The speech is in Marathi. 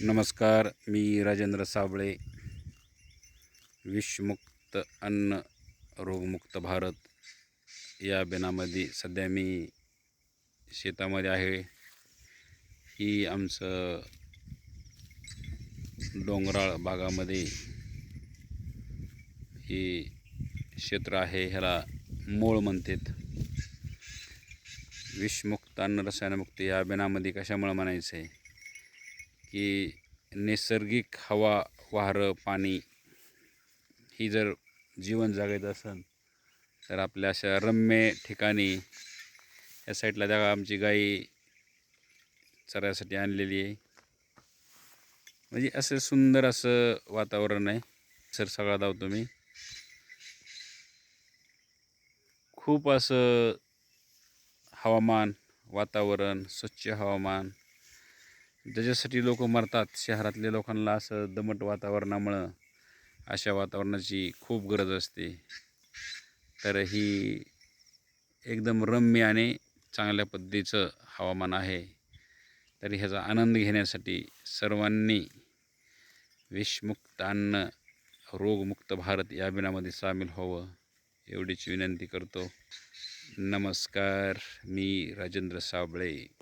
नमस्कार मी राजेंद्र साबळे. विषमुक्त अन्न रोगमुक्त भारत या बेनामध्ये सध्या मी शेतामध्ये आहे. ही आमचं डोंगराळ भागामध्ये हे क्षेत्र आहे ह्याला मूळ म्हणतात. विषमुक्त अन्न रसायनमुक्त या बेनामध्ये कशामुळं म्हणायचं आहे की नैसर्गिक हवा वारं पाणी ही जर जीवन जगायचं असेल तर आपल्या अशा रम्य ठिकाणी या साईडला जागा आमची गाई चरायसाठी आणलेली आहे. म्हणजे असं सुंदर असं वातावरण आहे. सर सगळा धावतो मी खूप असं हवामान वातावरण स्वच्छ हवामान ज्याच्यासाठी लोक मरतात शहरातल्या लोकांना असं दमट वातावरणामुळं अशा वातावरणाची खूप गरज असते. तर ही एकदम रम्य आणि चांगल्या पद्धतीचं हवामान आहे. तर ह्याचा आनंद घेण्यासाठी सर्वांनी विषमुक्त अन्न रोगमुक्त भारत या अभियानामध्ये सामील व्हावं एवढीच विनंती करतो. नमस्कार मी राजेंद्र साबळे.